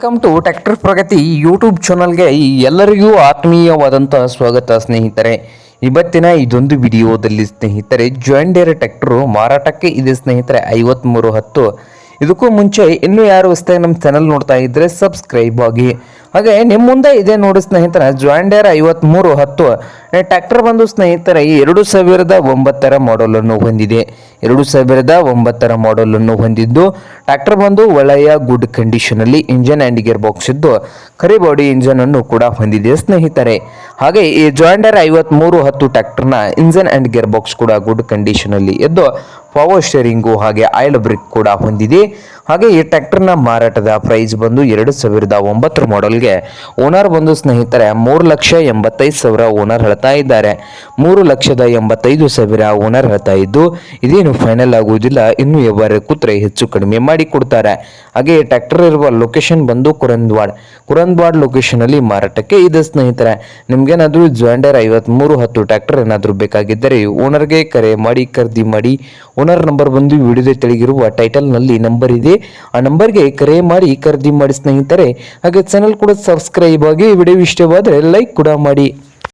Welcome to Tractor Pragati YouTube ಚಾನಲ್ಗೆ ಎಲ್ಲರಿಗೂ ಆತ್ಮೀಯವಾದಂತಹ ಸ್ವಾಗತ, ಸ್ನೇಹಿತರೆ. ಇವತ್ತಿನ ಇದೊಂದು ವಿಡಿಯೋದಲ್ಲಿ ಸ್ನೇಹಿತರೆ ಜಾಯಿಂಡೇರ್ ಟ್ರ್ಯಾಕ್ಟರು ಮಾರಾಟಕ್ಕೆ ಇದೆ ಸ್ನೇಹಿತರೆ ಐವತ್ತ್ಮೂರು ಹತ್ತು. ಇದಕ್ಕೂ ಮುಂಚೆ ಇನ್ನೂ ಯಾರು ಹೊಸ್ದಾಗಿ ನಮ್ಮ ಚಾನಲ್ ನೋಡ್ತಾ ಇದ್ದರೆ ಸಬ್ಸ್ಕ್ರೈಬ್ ಆಗಿ. ಹಾಗೆ ನಿಮ್ಮ ಮುಂದೆ ಇದೆ ನೋಡಿ ಸ್ನೇಹಿತರೆ ಜಾಯಿಂಡೇರ್ ಐವತ್ತ್ಮೂರು ಹತ್ತು ಟ್ರ್ಯಾಕ್ಟರ್ ಬಂದು ಸ್ನೇಹಿತರೆ, ಎರಡು ಸಾವಿರದ ಒಂಬತ್ತರ ಮಾಡಲನ್ನು ಹೊಂದಿದೆ. ಎರಡು ಸಾವಿರದ ಒಂಬತ್ತರ ಮಾಡಲನ್ನು ಹೊಂದಿದ್ದು ಟ್ರ್ಯಾಕ್ಟರ್ ಬಂದು ಒಳ್ಳೆಯ ಗುಡ್ ಕಂಡೀಷನಲ್ಲಿ ಇಂಜನ್ ಆ್ಯಂಡ್ ಗೇರ್ ಬಾಕ್ಸ್ ಇದ್ದು, ಕರಿ ಬಾಡಿ ಇಂಜನ್ ಅನ್ನು ಕೂಡ ಹೊಂದಿದೆ ಸ್ನೇಹಿತರೆ. ಹಾಗೆ ಈ ಜಾಯಿಂಡರ್ ಐವತ್ಮೂರು ಹತ್ತು ಟ್ರ್ಯಾಕ್ಟರ್ನ ಇಂಜನ್ ಆ್ಯಂಡ್ ಗೇರ್ ಬಾಕ್ಸ್ ಕೂಡ ಗುಡ್ ಕಂಡೀಷನಲ್ಲಿ ಇದ್ದು ಪವರ್ ಸ್ಟೇರಿಂಗು ಹಾಗೆ ಆಯಿಲ್ ಬ್ರಿಕ್ ಕೂಡ ಹೊಂದಿದೆ. ಹಾಗೆ ಈ ಟ್ರ್ಯಾಕ್ಟರ್ನ ಮಾರಾಟದ ಪ್ರೈಸ್ ಬಂದು ಎರಡು ಸಾವಿರದ ಒಂಬತ್ತರ ಮಾಡೆಲ್ಗೆ ಓನರ್ ಬಂದು ಸ್ನೇಹಿತರೆ ಮೂರು ಲಕ್ಷ ಎಂಬತ್ತೈದು ಸಾವಿರ ಓನರ್ ಹೇಳ್ತಾ ಇದ್ದಾರೆ. ಮೂರು ಲಕ್ಷದ ಎಂಬತ್ತೈದು ಸಾವಿರ ಓನರ್ ಹೇಳ್ತಾ ಇದ್ದು, ಇದೇನು ಫೈನಲ್ ಆಗುವುದಿಲ್ಲ, ಇನ್ನು ಎವರೆ ಕೂತ್ರೆ ಹೆಚ್ಚು ಕಡಿಮೆ ಮಾಡಿ ಕೊಡ್ತಾರೆ. ಹಾಗೆ ಈ ಟ್ರ್ಯಾಕ್ಟರ್ ಇರುವ ಲೊಕೇಶನ್ ಬಂದು ಕುರಂದ್ವಾಡ್. ಕುರಂದ್ವಾಡ್ ಲೊಕೇಶನ್ ಅಲ್ಲಿ ಮಾರಾಟಕ್ಕೆ ಇದೆ ಸ್ನೇಹಿತರೆ. ನಿಮ್ಗೇನಾದ್ರೂ ಜಾಯಿಂಡರ್ ಐವತ್ಮೂರು ಹತ್ತು ಟ್ರ್ಯಾಕ್ಟರ್ ಏನಾದರೂ ಬೇಕಾಗಿದ್ದರೆ ಓನರ್ಗೆ ಕರೆ ಮಾಡಿ, ಖರೀದಿ ಮಾಡಿ ಓನರ್ ನಂಬರ್ ಬಂದು ವಿಡಿಯೋದ ತೆಳಗಿರುವ ಟೈಟಲ್ನಲ್ಲಿ ನಂಬರ್ ಇದೆ. ಆ ನಂಬರ್ಗೆ ಕರೆ ಮಾಡಿ, ಖರೀದಿ ಮಾಡಿ ಸ್ನೇಹಿತರೆ. ಹಾಗೆ ಚಾನಲ್ ಕೂಡ ಸಬ್ಸ್ಕ್ರೈಬ್ ಆಗಿ ವಿಡಿಯೋ ಇಷ್ಟವಾದರೆ ಲೈಕ್ ಕೂಡ ಮಾಡಿ.